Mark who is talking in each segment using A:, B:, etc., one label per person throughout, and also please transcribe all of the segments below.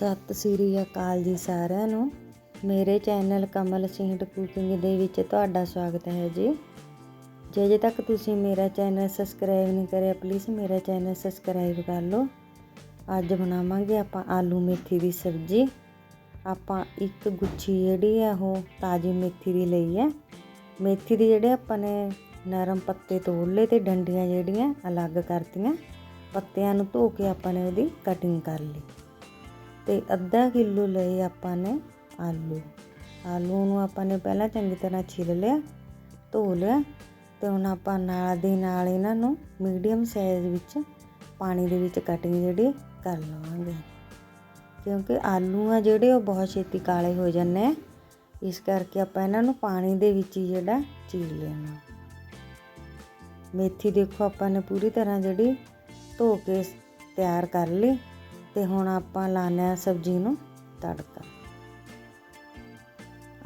A: ਸਤਿ ਸ੍ਰੀ ਅਕਾਲ ਜੀ ਸਾਰਿਆਂ ਨੂੰ। ਮੇਰੇ ਚੈਨਲ ਕਮਲ ਸਿੰਘ ਕੁਕਿੰਗ ਦੇ ਵਿੱਚ ਤੁਹਾਡਾ ਸਵਾਗਤ ਹੈ ਜੀ। ਜੇ ਅਜੇ ਤੱਕ ਤੁਸੀਂ ਮੇਰਾ ਚੈਨਲ ਸਬਸਕ੍ਰਾਈਬ ਨਹੀਂ ਕਰਿਆ ਪਲੀਜ਼ ਮੇਰਾ ਚੈਨਲ ਸਬਸਕ੍ਰਾਈਬ ਕਰ ਲਓ। ਅੱਜ ਬਣਾਵਾਂਗੇ ਆਪਾਂ ਆਲੂ ਮੇਥੀ ਦੀ ਸਬਜ਼ੀ। ਆਪਾਂ ਇੱਕ ਗੁੱਛੀ ਜਿਹੜੀ ਆ, ਉਹ ਤਾਜ਼ੀ ਮੇਥੀ ਦੀ ਲਈ ਹੈ ਮੇਥੀ ਦੀ ਜਿਹੜੇ ਆਪਾਂ ਨੇ ਨਰਮ ਪੱਤੇ ਤੋੜ ਲਏ ਤੇ ਡੰਡੀਆਂ ਜਿਹੜੀਆਂ, ਅਲੱਗ ਕਰਤੀਆਂ। ਪੱਤਿਆਂ ਨੂੰ ਧੋ ਕੇ ਆਪਾਂ ਨੇ ਉਹਦੀ ਕਟਿੰਗ ਕਰ ਲਈ। ਤੇ ਅੱਧਾ ਕਿਲੋ ਲਏ ਆਪਾਂ ਨੇ ਆਲੂ। ਆਲੂ ਨੂੰ ਆਪਾਂ ਨੇ ਪਹਿਲਾਂ ਚੰਗੀ ਤਰ੍ਹਾਂ ਛਿੱਲ ਲਿਆ, ਧੋ ਲਿਆ ਤੇ ਹੁਣ ਆਪਾਂ ਨਾਲ ਦੀ ਨਾਲ ਇਹਨਾਂ ਨੂੰ ਮੀਡੀਅਮ ਸਾਈਜ਼ ਵਿੱਚ ਪਾਣੀ ਦੇ ਵਿੱਚ ਕਟਿੰਗ ਜਿਹੜੀ ਕਰ ਲਵਾਂਗੇ। ਕਿਉਂਕਿ ਆਲੂ ਆ ਜਿਹੜੇ ਉਹ ਬਹੁਤ ਛੇਤੀ ਕਾਲੇ ਹੋ ਜਾਂਦੇ ਆ, ਇਸ ਕਰਕੇ ਆਪਾਂ ਇਹਨਾਂ ਨੂੰ ਪਾਣੀ ਦੇ ਵਿੱਚ ਹੀ ਜਿਹੜਾ ਚੀਰ ਲੈਣਾ। ਮੇਥੀ ਦੇਖੋ ਆਪਾਂ ਨੇ ਪੂਰੀ ਤਰ੍ਹਾਂ ਜਿਹੜੀ ਧੋ ਕੇ ਤਿਆਰ ਕਰ ਲਈ। ਤੇ ਹੁਣ ਆਪਾਂ ਲਾਣਾ ਹੈ ਸਬਜ਼ੀ ਨੂੰ ਤੜਕਾ।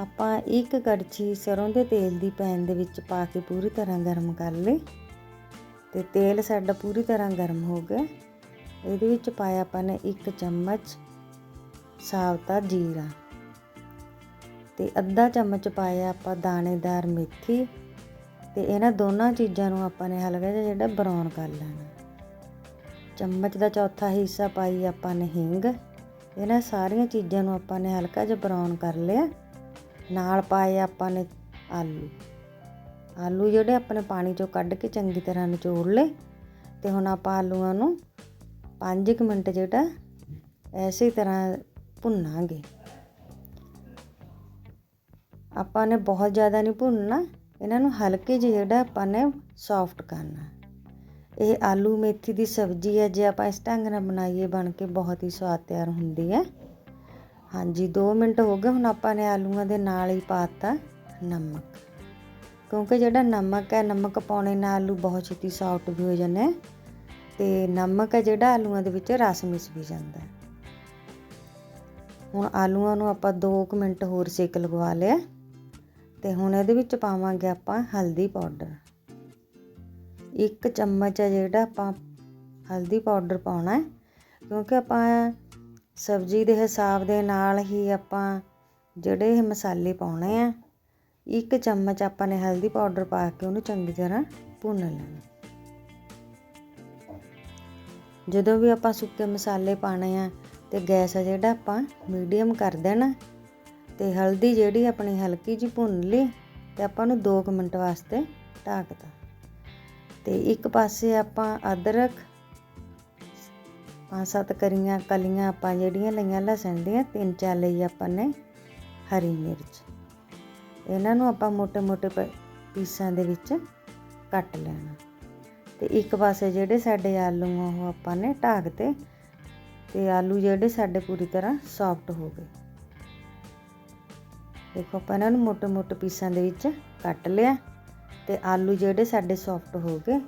A: ਆਪਾਂ ਇੱਕ ਕੜਛੀ ਸਰੋਂ ਦੇ ਤੇਲ ਦੀ ਪੈਨ ਦੇ ਵਿੱਚ ਪਾ ਕੇ ਪੂਰੀ ਤਰ੍ਹਾਂ ਗਰਮ ਕਰ ਲਈ ਤੇ ਤੇਲ ਸਾਡਾ ਪੂਰੀ ਤਰ੍ਹਾਂ ਗਰਮ ਹੋ ਗਿਆ। ਇਹਦੇ ਵਿੱਚ ਪਾਇਆ ਆਪਾਂ ਨੇ ਇੱਕ ਚਮਚ ਸਾਵਤਾ ਜੀਰਾ ਤੇ ਅੱਧਾ ਚਮਚ ਪਾਇਆ ਆਪਾਂ ਦਾਣੇਦਾਰ ਮੇਥੀ ਤੇ ਇਹਨਾਂ ਦੋਨਾਂ ਚੀਜ਼ਾਂ ਨੂੰ ਆਪਾਂ ਨੇ ਹਲਕਾ ਜਿਹਾ ਜਿਹੜਾ ਬਰਾਊਨ ਕਰ ਲੈਣਾ। ਚਮਚ ਦਾ ਚੌਥਾ ਹਿੱਸਾ ਪਾਈ ਆਪਾਂ ਨੇ ਹਿੰਗ। ਇਹਨਾਂ ਸਾਰੀਆਂ ਚੀਜ਼ਾਂ ਨੂੰ ਆਪਾਂ ਨੇ ਹਲਕਾ ਜਿਹਾ ਬਰਾਊਨ ਕਰ ਲਿਆ। ਨਾਲ ਪਾਏ ਆਪਾਂ ਨੇ ਆਲੂ। ਆਲੂ ਜਿਹੜੇ ਆਪਣੇ ਪਾਣੀ ਚੋਂ ਕੱਢ ਕੇ ਚੰਗੀ ਤਰ੍ਹਾਂ ਨਿਚੋੜ ਲਏ। ਤੇ ਹੁਣ ਆਪਾਂ ਆਲੂਆਂ ਨੂੰ 5 ਮਿੰਟ ਜਿਹੜਾ ਐਸੇ ਤਰ੍ਹਾਂ ਭੁੰਨਾਂਗੇ। ਆਪਾਂ ਨੇ ਬਹੁਤ ਜ਼ਿਆਦਾ ਨਹੀਂ ਭੁੰਨਣਾ। ਇਹਨਾਂ ਨੂੰ ਹਲਕੇ ਜਿਹੇ ਜਿਹੜਾ ਆਪਾਂ ਨੇ ਸੌਫਟ ਕਰਨਾ। ਇਹ ਆਲੂ ਮੇਥੀ ਦੀ ਸਬਜ਼ੀ ਹੈ, ਜੇ ਆਪਾਂ ਇਸ ਢੰਗ ਨਾਲ ਬਣਾਈਏ, ਬਣ ਕੇ ਬਹੁਤ ਹੀ ਸਵਾਦ ਤਿਆਰ ਹੁੰਦੀ ਹੈ। ਹਾਂਜੀ 2 ਮਿੰਟ ਹੋ ਗਏ, ਹੁਣ ਆਪਾਂ ਨੇ ਆਲੂਆਂ ਦੇ ਨਾਲ ਹੀ ਪਾਤਾ ਨਮਕ। ਕਿਉਂਕਿ ਜਿਹੜਾ ਨਮਕ ਹੈ, ਨਮਕ ਪਾਉਣੇ ਨਾਲ ਆਲੂ ਬਹੁਤ ਛੇਤੀ ਸੌਫਟ ਵੀ ਹੋ ਜਾਂਦੇ ਤੇ ਨਮਕ ਹੈ ਜਿਹੜਾ ਆਲੂਆਂ ਦੇ ਵਿੱਚ ਰਸ ਮਿਸ ਵੀ ਜਾਂਦਾ ਹੁਣ ਆਲੂਆਂ ਨੂੰ ਆਪਾਂ 2 ਮਿੰਟ ਹੋਰ ਸੇਕ ਲਗਵਾ ਲਿਆ ਤੇ ਹੁਣ ਇਹਦੇ ਵਿੱਚ ਪਾਵਾਂਗੇ ਆਪਾਂ ਹਲਦੀ ਪਾਊਡਰ। ਇੱਕ ਚਮਚ ਹੈ ਜਿਹੜਾ ਆਪਾਂ ਹਲਦੀ ਪਾਊਡਰ ਪਾਉਣਾ ਹੈ, ਕਿਉਂਕਿ ਆਪਾਂ ਸਬਜ਼ੀ ਦੇ ਹਿਸਾਬ ਦੇ ਨਾਲ ਹੀ ਆਪਾਂ ਜਿਹੜੇ ਇਹ ਮਸਾਲੇ ਪਾਉਣੇ ਆ, ਇੱਕ ਚਮਚ ਆਪਾਂ ਨੇ ਹਲਦੀ ਪਾਊਡਰ ਪਾ ਕੇ ਉਹਨੂੰ ਚੰਗੀ ਤਰ੍ਹਾਂ ਭੁੰਨ ਲੈਣਾ। ਜਦੋਂ ਵੀ ਆਪਾਂ ਸੁੱਕੇ ਮਸਾਲੇ ਪਾਣੇ ਆ ਤੇ ਗੈਸ ਆ ਜਿਹੜਾ ਆਪਾਂ ਮੀਡੀਅਮ ਕਰ ਦੇਣਾ, ਤੇ ਹਲਦੀ ਜਿਹੜੀ ਆਪਣੀ ਹਲਕੀ ਜੀ ਭੁੰਨ ਲਈ ਤੇ ਆਪਾਂ ਨੂੰ 2 ਮਿੰਟ ਵਾਸਤੇ ਢੱਕਦਾ ਤੇ ਇੱਕ ਪਾਸੇ ਆਪਾਂ ਅਦਰਕ, ਪੰਜ ਸੱਤ ਕਰੀਆਂ, ਕਲੀਆਂ ਆਪਾਂ ਜਿਹੜੀਆਂ ਲਈਆਂ ਲਸਣ ਦੀਆਂ, ਤਿੰਨ ਚਾਰ ਲਈ ਆਪਾਂ ਨੇ ਹਰੀ ਮਿਰਚ। ਇਹਨਾਂ ਨੂੰ ਆਪਾਂ ਮੋٹے-ਮੋٹے ਪੀਸਾਂ ਦੇ ਵਿੱਚ ਕੱਟ ਲੈਣਾ। ਤੇ ਇੱਕ ਪਾਸੇ ਜਿਹੜੇ ਸਾਡੇ ਆਲੂ ਆ, ਉਹ ਆਪਾਂ ਨੇ ਢਾਕ ਤੇ ਤੇ ਆਲੂ ਜਿਹੜੇ ਸਾਡੇ ਪੂਰੀ ਤਰ੍ਹਾਂ ਸੌਫਟ ਹੋ ਗਏ। ਦੇਖੋ ਆਪਾਂ ਇਹਨਾਂ ਨੂੰ ਮੋਟੇ ਮੋਟੇ ਪੀਸਾਂ ਦੇ ਵਿੱਚ ਕੱਟ ਲਿਆ। ਤੇ ਆਲੂ ਜਿਹੜੇ ਸਾਡੇ ਸੌਫਟ ਹੋ ਗਏ,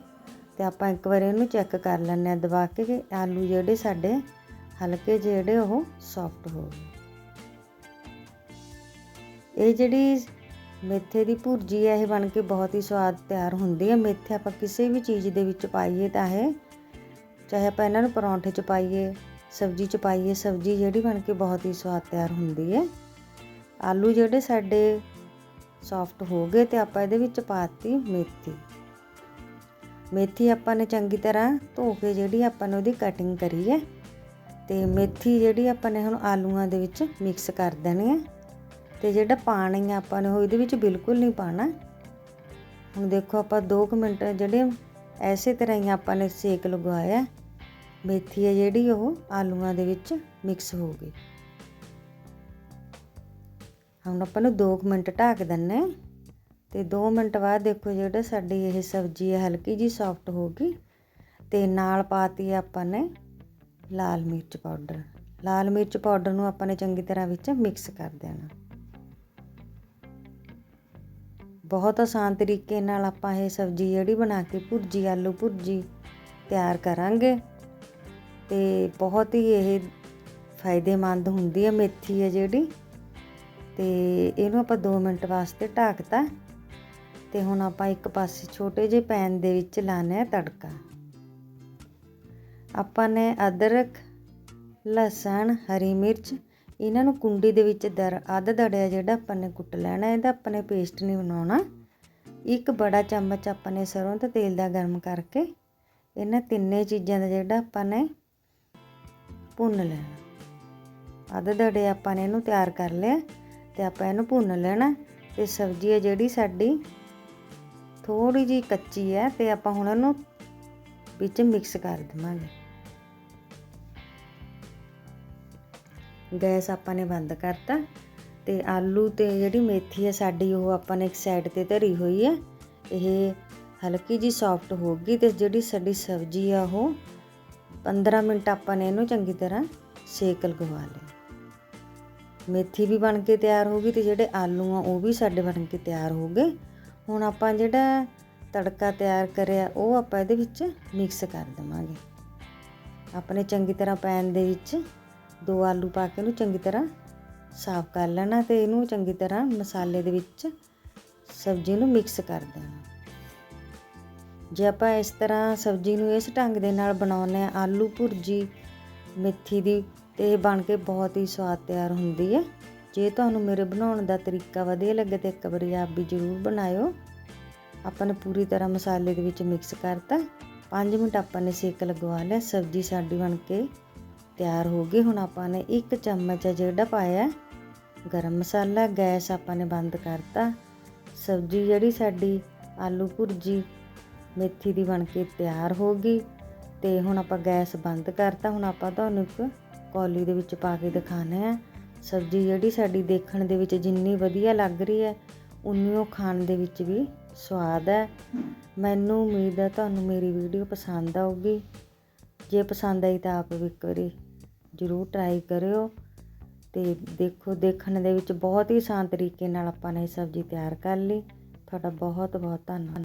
A: ਤੇ ਆਪਾਂ ਇੱਕ ਵਾਰ ਇਹਨੂੰ ਚੈੱਕ ਕਰ ਲੈਂਦੇ ਆ ਦਬਾ ਕੇ ਕਿ ਆਲੂ ਜਿਹੜੇ ਸਾਡੇ ਹਲਕੇ ਜਿਹੜੇ ਉਹ ਸੌਫਟ ਹੋ ਗਏ। ਇਹ ਜਿਹੜੀ ਮੇਥੇ ਦੀ ਭੁਰਜੀ ਹੈ ਇਹ ਬਣ ਕੇ ਬਹੁਤ ਹੀ ਸਵਾਦ ਤਿਆਰ ਹੁੰਦੀ ਹੈ ਮੇਥੇ ਆਪਾਂ ਕਿਸੇ ਵੀ ਚੀਜ਼ ਦੇ ਵਿੱਚ ਪਾਈਏ ਤਾਂ ਇਹ, ਚਾਹੇ ਆਪਾਂ ਇਹਨਾਂ ਨੂੰ ਪਰੌਂਠੇ 'ਚ ਪਾਈਏ, ਸਬਜ਼ੀ 'ਚ ਪਾਈਏ, ਸਬਜ਼ੀ ਜਿਹੜੀ ਬਣ ਕੇ ਬਹੁਤ ਹੀ ਸਵਾਦ ਤਿਆਰ ਹੁੰਦੀ ਹੈ। ਆਲੂ ਜਿਹੜੇ ਸਾਡੇ ਸੌਫਟ ਹੋ ਗਏ ਤੇ ਆਪਾਂ ਇਹਦੇ ਵਿੱਚ ਪਾਤੀ ਮੇਥੀ। ਮੇਥੀ ਆਪਾਂ ਨੇ ਚੰਗੀ ਤਰ੍ਹਾਂ ਧੋ ਕੇ ਜਿਹੜੀ ਆਪਾਂ ਨੇ ਉਹਦੀ ਕਟਿੰਗ ਕਰੀ ਹੈ ਤੇ ਮੇਥੀ ਜਿਹੜੀ ਆਪਾਂ ਨੇ ਹੁਣ ਆਲੂਆਂ ਦੇ ਵਿੱਚ ਮਿਕਸ ਕਰ ਦੇਣੀ ਹੈ ਤੇ ਜਿਹੜਾ ਪਾਣੀ ਆ ਆਪਾਂ ਨੇ ਉਹ ਇਹਦੇ ਵਿੱਚ ਬਿਲਕੁਲ ਨਹੀਂ ਪਾਣਾ ਹੁਣ ਦੇਖੋ ਆਪਾਂ 2 ਮਿੰਟ ਜਿਹੜੇ ਐਸੇ ਤਰ੍ਹਾਂ ਹੀ ਆਪਾਂ ਨੇ ਸੇਕ ਲਗਵਾਇਆ, ਮੇਥੀ ਹੈ ਜਿਹੜੀ ਉਹ ਆਲੂਆਂ ਦੇ ਵਿੱਚ ਮਿਕਸ ਹੋ ਗਈ। ਹੁਣ ਆਪਾਂ ਨੂੰ 2 ਮਿੰਟ ਢੱਕ ਦਿੰਨੇ ਤੇ 2 ਮਿੰਟ ਬਾਅਦ ਦੇਖੋ ਜਿਹੜਾ ਸਾਡੀ ਇਹ ਸਬਜ਼ੀ ਹੈ, ਹਲਕੀ ਜੀ ਸੌਫਟ ਹੋ ਗਈ ਤੇ ਨਾਲ ਪਾਤੀ ਆਪਾਂ ਨੇ ਲਾਲ ਮਿਰਚ ਪਾਊਡਰ। ਲਾਲ ਮਿਰਚ ਪਾਊਡਰ ਨੂੰ ਆਪਾਂ ਨੇ ਚੰਗੀ ਤਰ੍ਹਾਂ ਵਿੱਚ ਮਿਕਸ ਕਰ ਦੇਣਾ। ਬਹੁਤ ਆਸਾਨ ਤਰੀਕੇ ਨਾਲ ਆਪਾਂ ਇਹ ਸਬਜ਼ੀ ਜਿਹੜੀ ਬਣਾ ਕੇ ਭੁਰਜੀ, ਆਲੂ ਭੁਰਜੀ ਤਿਆਰ ਕਰਾਂਗੇ ਤੇ ਬਹੁਤ ਹੀ ਇਹ ਫਾਇਦੇਮੰਦ ਹੁੰਦੀ ਹੈ ਮੇਥੀ ਹੈ ਜਿਹੜੀ। ਤੇ ਇਹਨੂੰ ਆਪਾਂ 2 ਮਿੰਟ ਵਾਸਤੇ ਢੱਕਤਾ ਤੇ ਹੁਣ ਆਪਾਂ ਇੱਕ ਪਾਸੇ ਛੋਟੇ ਜਿਹੇ ਪੈਨ ਦੇ ਵਿੱਚ ਲਾਣਾ ਹੈ ਤੜਕਾ। ਆਪਾਂ ਨੇ ਅਦਰਕ, ਲਸਣ, ਹਰੀ ਮਿਰਚ ਇਹਨਾਂ ਨੂੰ ਕੁੰਡੀ ਦੇ ਵਿੱਚ ਦਰ ਅੱਧ ਦੜਿਆ ਜਿਹੜਾ ਆਪਾਂ ਨੇ ਕੁੱਟ ਲੈਣਾ, ਇਹਦਾ ਆਪਾਂ ਨੇ ਪੇਸਟ ਨਹੀਂ ਬਣਾਉਣਾ। ਇੱਕ ਬੜਾ ਚਮਚ ਆਪਾਂ ਨੇ ਸਰੋਂ ਦਾ ਤੇਲ ਦਾ ਗਰਮ ਕਰਕੇ ਇਹਨਾਂ ਤਿੰਨੇ ਚੀਜ਼ਾਂ ਦਾ ਜਿਹੜਾ ਆਪਾਂ ਨੇ ਭੁੰਨ ਲੈਣਾ। ਅੱਧ ਦੜੇ ਆਪਾਂ ਨੇ ਇਹਨੂੰ ਤਿਆਰ ਕਰ ਲਿਆ। ਤੇ ਆਪਾਂ ਇਹਨੂੰ ਭੁੰਨ ਲੈਣਾ ਤੇ ਸਬਜ਼ੀ ਹੈ ਜਿਹੜੀ ਸਾਡੀ ਥੋੜੀ ਜੀ ਕੱਚੀ ਹੈ ਤੇ ਆਪਾਂ ਹੁਣ ਇਹਨੂੰ ਵਿੱਚ ਮਿਕਸ ਕਰ ਦੇਵਾਂਗੇ। ਗੈਸ ਆਪਾਂ ਨੇ ਬੰਦ ਕਰਤਾ ਤੇ ਆਲੂ ਤੇ ਜਿਹੜੀ ਮੇਥੀ ਹੈ ਸਾਡੀ ਉਹ ਆਪਾਂ ਨੇ ਇੱਕ ਸਾਈਡ ਤੇ ਧਰੀ ਹੋਈ ਹੈ। ਇਹ ਹਲਕੀ ਜੀ ਸੌਫਟ ਹੋ ਗਈ ਤੇ ਜਿਹੜੀ ਸਾਡੀ ਸਬਜ਼ੀ ਆ ਉਹ 15 ਮਿੰਟ ਆਪਾਂ ਨੇ ਇਹਨੂੰ ਚੰਗੀ ਤਰ੍ਹਾਂ ਸੇਕ ਲਗਵਾ ਲਿਆ ਮੇਥੀ ਵੀ ਬਣ ਕੇ ਤਿਆਰ ਹੋ ਗਈ ਤੇ ਜਿਹੜੇ ਆਲੂ ਆ ਉਹ ਵੀ ਸਾਡੇ ਬਣ ਕੇ ਤਿਆਰ ਹੋ ਗਏ। ਹੁਣ ਆਪਾਂ ਜਿਹੜਾ ਤੜਕਾ ਤਿਆਰ ਕਰਿਆ ਉਹ ਆਪਾਂ ਇਹਦੇ ਵਿੱਚ ਮਿਕਸ ਕਰ ਦੇਵਾਂਗੇ। ਆਪਣੇ ਚੰਗੀ ਤਰ੍ਹਾਂ ਪੈਨ ਦੇ ਵਿੱਚ ਦੋ ਆਲੂ ਪਾ ਕੇ ਇਹਨੂੰ ਚੰਗੀ ਤਰ੍ਹਾਂ ਸਾਫ਼ ਕਰ ਲੈਣਾ ਤੇ ਇਹਨੂੰ ਚੰਗੀ ਤਰ੍ਹਾਂ ਮਸਾਲੇ ਦੇ ਵਿੱਚ ਸਬਜ਼ੀ ਨੂੰ ਮਿਕਸ ਕਰ ਦੇਣਾ। ਜੇ ਆਪਾਂ ਇਸ ਤਰ੍ਹਾਂ ਸਬਜ਼ੀ ਨੂੰ ਇਸ ਢੰਗ ਦੇ ਨਾਲ ਬਣਾਉਂਦੇ ਆ ਆਲੂ ਭੁਰਜੀ, ਮੇਥੀ ਦੀ ਤੇ ਇਹ ਬਣ ਕੇ ਬਹੁਤ ਹੀ ਸਵਾਦ ਤਿਆਰ ਹੁੰਦੀ ਹੈ। ਜੇ ਤੁਹਾਨੂੰ ਮੇਰੇ ਬਣਾਉਣ ਦਾ ਤਰੀਕਾ ਵਧੀਆ ਲੱਗੇ ਤੇ ਇੱਕ ਵਾਰੀ ਆਪ ਵੀ ਜ਼ਰੂਰ ਬਣਾਇਓ। ਆਪਾਂ ਨੇ ਪੂਰੀ ਤਰ੍ਹਾਂ ਮਸਾਲੇ ਦੇ ਵਿੱਚ ਮਿਕਸ ਕਰਤਾ। 5 ਮਿੰਟ ਆਪਾਂ ਨੇ ਸੇਕ ਲਗਵਾ ਲਿਆ। ਸਬਜ਼ੀ ਸਾਡੀ ਬਣ ਕੇ ਤਿਆਰ ਹੋ ਗਈ। ਹੁਣ ਆਪਾਂ ਨੇ ਇੱਕ ਚਮਚ ਜਿਹੜਾ ਪਾਇਆ ਗਰਮ ਮਸਾਲਾ, ਗੈਸ ਆਪਾਂ ਨੇ ਬੰਦ ਕਰਤਾ। ਸਬਜ਼ੀ ਜਿਹੜੀ ਸਾਡੀ ਆਲੂ ਭੁਰਜੀ, ਮੇਥੀ ਦੀ ਬਣ ਕੇ ਤਿਆਰ ਹੋ ਗਈ। ਤੇ ਹੁਣ ਆਪਾਂ ਗੈਸ ਬੰਦ ਕਰਤਾ। ਹੁਣ ਆਪਾਂ ਤੁਹਾਨੂੰ ਇੱਕ ਪੌਲੀ ਦੇ ਵਿੱਚ ਪਾ ਕੇ ਦਿਖਾਣੇ ਆ ਸਬਜ਼ੀ ਜਿਹੜੀ ਸਾਡੀ ਦੇਖਣ ਦੇ ਵਿੱਚ ਜਿੰਨੀ ਵਧੀਆ ਲੱਗ ਰਹੀ ਹੈ, ਉਨੀ ਉਹ ਖਾਣ ਦੇ ਵਿੱਚ ਵੀ ਸਵਾਦ ਹੈ। ਮੈਨੂੰ ਉਮੀਦ ਹੈ ਤੁਹਾਨੂੰ ਮੇਰੀ ਵੀਡੀਓ ਪਸੰਦ ਆਊਗੀ। ਜੇ ਪਸੰਦ ਆਈ ਤਾਂ ਆਪ ਵੀ ਇੱਕ ਵਾਰੀ ਜ਼ਰੂਰ ਟਰਾਈ ਕਰਿਓ ਤੇ ਦੇਖੋ, ਦੇਖਣ ਦੇ ਵਿੱਚ ਬਹੁਤ ਹੀ ਆਸਾਨ ਤਰੀਕੇ ਨਾਲ ਆਪਾਂ ਨੇ ਇਹ ਸਬਜ਼ੀ ਤਿਆਰ ਕਰ ਲਈ। ਤੁਹਾਡਾ ਬਹੁਤ ਬਹੁਤ ਧੰਨਵਾਦ।